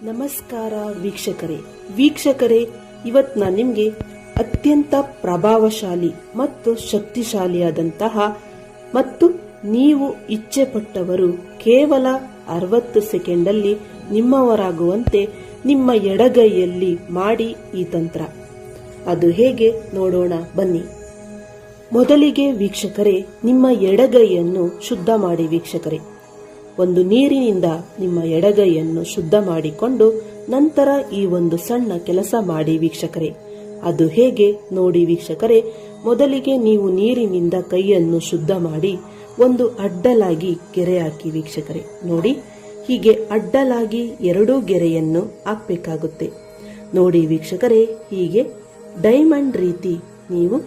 ನಮಸ್ಕಾರ ವೀಕ್ಷಕರೇ. ವೀಕ್ಷಕರೇ, ಇವತ್ತು ನಾನು ನಿಮಗೆ ಅತ್ಯಂತ ಪ್ರಭಾವಶಾಲಿ ಮತ್ತು ಶಕ್ತಿಶಾಲಿಯಾದಂತಹ ಮತ್ತು ನೀವು ಇಚ್ಛೆ ಪಟ್ಟವರು ಕೇವಲ ಅರವತ್ತು ಸೆಕೆಂಡಲ್ಲಿ ನಿಮ್ಮವರಾಗುವಂತೆ ನಿಮ್ಮ ಎಡಗೈಯಲ್ಲಿ ಮಾಡಿ ಈ ತಂತ್ರ. ಅದು ಹೇಗೆ ನೋಡೋಣ ಬನ್ನಿ. ಮೊದಲಿಗೆ ವೀಕ್ಷಕರೇ, ನಿಮ್ಮ ಎಡಗೈಯನ್ನು ಶುದ್ಧ ಮಾಡಿ ವೀಕ್ಷಕರೇ. ಒಂದು ನೀರಿನಿಂದ ನಿಮ್ಮ ಎಡಗೈಯನ್ನು ಶುದ್ಧ ಮಾಡಿಕೊಂಡು ನಂತರ ಈ ಒಂದು ಸಣ್ಣ ಕೆಲಸ ಮಾಡಿ ವೀಕ್ಷಕರೇ. ಅದು ಹೇಗೆ? ನೋಡಿ ವೀಕ್ಷಕರೇ, ಮೊದಲಿಗೆ ನೀವು ನೀರಿನಿಂದ ಕೈಯನ್ನು ಶುದ್ಧ ಮಾಡಿ ಒಂದು ಅಡ್ಡಲಾಗಿ ಗೆರೆ ಹಾಕಿ ವೀಕ್ಷಕರೇ. ನೋಡಿ, ಹೀಗೆ ಅಡ್ಡಲಾಗಿ ಎರಡೂ ಗೆರೆಯನ್ನು ಹಾಕಬೇಕಾಗುತ್ತೆ. ನೋಡಿ ವೀಕ್ಷಕರೇ, ಹೀಗೆ ಡೈಮಂಡ್ ರೀತಿ ನೀವು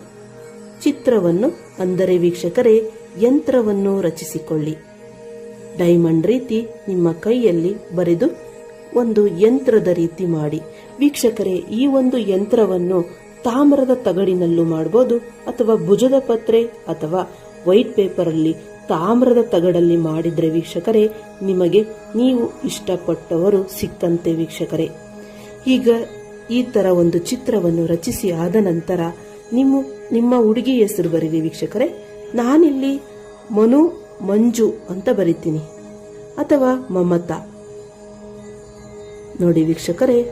ಚಿತ್ರವನ್ನು, ಅಂದರೆ ವೀಕ್ಷಕರೇ, ಯಂತ್ರವನ್ನು ರಚಿಸಿಕೊಳ್ಳಿ. ಡೈಮಂಡ್ ರೀತಿ ನಿಮ್ಮ ಕೈಯಲ್ಲಿ ಬರೆದು ಒಂದು ಯಂತ್ರದ ರೀತಿ ಮಾಡಿ. ವೀಕ್ಷಕರೇ, ಈ ಒಂದು ಯಂತ್ರವನ್ನು ತಾಮ್ರದ ತಗಡಿನಲ್ಲೂ ಮಾಡಬಹುದು ಅಥವಾ ಭುಜದ ಪತ್ರೆ ಅಥವಾ ವೈಟ್ ಪೇಪರ್ ಅಲ್ಲಿ ತಾಮ್ರದ ತಗಡಲ್ಲಿ ಮಾಡಿದ್ರೆ ವೀಕ್ಷಕರೇ, ನಿಮಗೆ ನೀವು ಇಷ್ಟಪಟ್ಟವರು ಸಿಕ್ಕಂತೆ ವೀಕ್ಷಕರೇ. ಈಗ ಈ ತರ ಒಂದು ಚಿತ್ರವನ್ನು ರಚಿಸಿ ಆದ ನಂತರ ನಿಮ್ಮ ನಿಮ್ಮ ಹುಡುಗಿ ಹೆಸರು ಬರೀರಿ ವೀಕ್ಷಕರೇ. ನಾನಿಲ್ಲಿ ಮನು ಮಂಜು ಅಂತ ಬರಿತೀನಿ, ಅಥವಾ ಮಮತಾ. ನೋಡಿ ವೀಕ್ಷಕರೇ,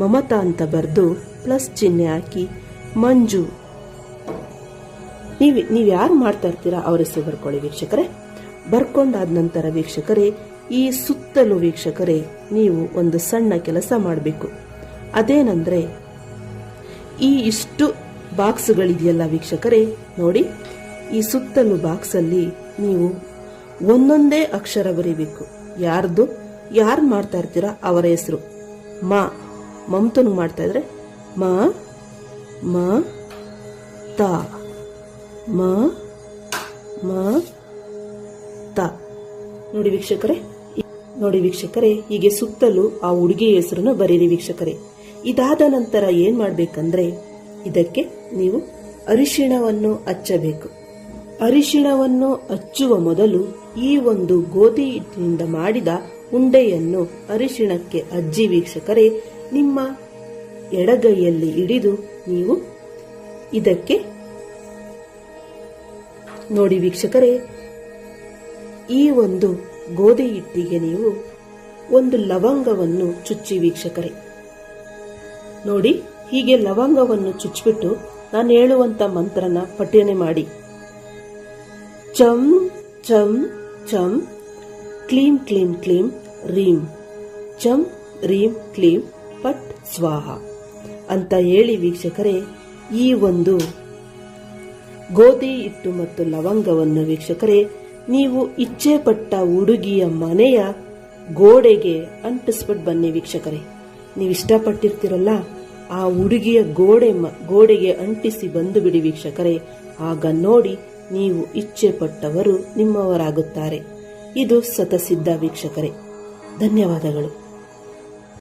ಮಮತಾ ಅಂತ ಬರೆದು ಪ್ಲಸ್ ಚಿಹ್ನೆ ಹಾಕಿ ಮಂಜು. ನೀವು ನೀವು ಯಾರು ಮಾಡ್ತಾ ಇರ್ತೀರಾ ಅವ್ರ ಹೆಸರು ಬರ್ಕೊಳ್ಳಿ ವೀಕ್ಷಕರೇ. ಬರ್ಕೊಂಡಾದ ನಂತರ ವೀಕ್ಷಕರೇ, ಈ ಸುತ್ತಲೂ ವೀಕ್ಷಕರೇ, ನೀವು ಒಂದು ಸಣ್ಣ ಕೆಲಸ ಮಾಡಬೇಕು. ಅದೇನಂದ್ರೆ, ಈ ಇಷ್ಟು ಬಾಕ್ಸ್ಗಳಿದೆಯಲ್ಲ ವೀಕ್ಷಕರೇ, ನೋಡಿ, ಈ ಸುತ್ತಲೂ ಬಾಕ್ಸಲ್ಲಿ ನೀವು ಒಂದೊಂದೇ ಅಕ್ಷರ ಬರೀಬೇಕು. ಯಾರ್ದು? ಯಾರು ಮಾಡ್ತಾ ಇರ್ತೀರಾ ಅವರ ಹೆಸರು? ಮಾ. ಮಮತನು ಮಾಡ್ತಾ ಇದ್ರೆ, ಮ ಮ, ತ. ಮ ಮ, ತ. ನೋಡಿ ವೀಕ್ಷಕರೇ ನೋಡಿ ವೀಕ್ಷಕರೇ, ಹೀಗೆ ಸುತ್ತಲೂ ಆ ಹುಡುಗಿ ಹೆಸರನ್ನು ಬರೀರಿ ವೀಕ್ಷಕರೇ. ಇದಾದ ನಂತರ ಏನ್ ಮಾಡ್ಬೇಕಂದ್ರೆ, ಇದಕ್ಕೆ ನೀವು ಅರಿಶಿಣವನ್ನು ಹಚ್ಚಬೇಕು ಅರಿಶಿಣವನ್ನು ಹಚ್ಚುವ ಮೊದಲು ಈ ಒಂದು ಗೋಧಿ ಹಿಟ್ಟಿನಿಂದ ಮಾಡಿದ ಉಂಡೆಯನ್ನು ಅರಿಶಿಣಕ್ಕೆ ಅಜ್ಜಿ ವೀಕ್ಷಕರೇ, ನಿಮ್ಮ ಎಡಗೈಯಲ್ಲಿ ಹಿಡಿದು ನೀವು ಇದಕ್ಕೆ ನೋಡಿ ವೀಕ್ಷಕರೇ, ಈ ಒಂದು ಗೋಧಿ ಹಿಟ್ಟಿಗೆ ನೀವು ಒಂದು ಲವಂಗವನ್ನು ಚುಚ್ಚಿ ವೀಕ್ಷಕರೇ. ನೋಡಿ, ಹೀಗೆ ಲವಂಗವನ್ನು ಚುಚ್ಚಿಬಿಟ್ಟು ನಾನು ಹೇಳುವಂತ ಮಂತ್ರನ ಪಠ್ಯನೆ ಮಾಡಿ. ಚಂ ಚಂ ಚಂ ಕ್ಲೀಂ ಕ್ಲೀಂ ಕ್ಲೀಂ, ರೀಂ. ಚಂ ರೀಂ, ಕ್ಲೀಂ, ಪಟ್, ಸ್ವಾಹ. ಅಂತ ಹೇಳಿ ವೀಕ್ಷಕರೇ, ಈ ಒಂದು ಗೋಧಿ ಹಿಟ್ಟು ಮತ್ತು ಲವಂಗವನ್ನು ವೀಕ್ಷಕರೇ, ನೀವು ಇಚ್ಛೆ ಪಟ್ಟ ಹುಡುಗಿಯ ಮನೆಯ ಗೋಡೆಗೆ ಅಂಟಿಸ್ಬಿಟ್ಟು ಬನ್ನಿ ವೀಕ್ಷಕರೇ. ನೀವು ಇಷ್ಟಪಟ್ಟಿರ್ತೀರಲ್ಲ, ಆ ಹುಡುಗಿಯ ಗೋಡೆ ಗೋಡೆಗೆ ಅಂಟಿಸಿ ಬಂದು ಬಿಡಿ ವೀಕ್ಷಕರೇ. ಆಗ ನೋಡಿ ನೀವು ಇಚ್ಛೆ ಪಟ್ಟವರು ನಿಮ್ಮವರಾಗುತ್ತಾರೆ. ಇದು ಸತಸಿದ್ಧ ವೀಕ್ಷಕರೇ. ಧನ್ಯವಾದಗಳು.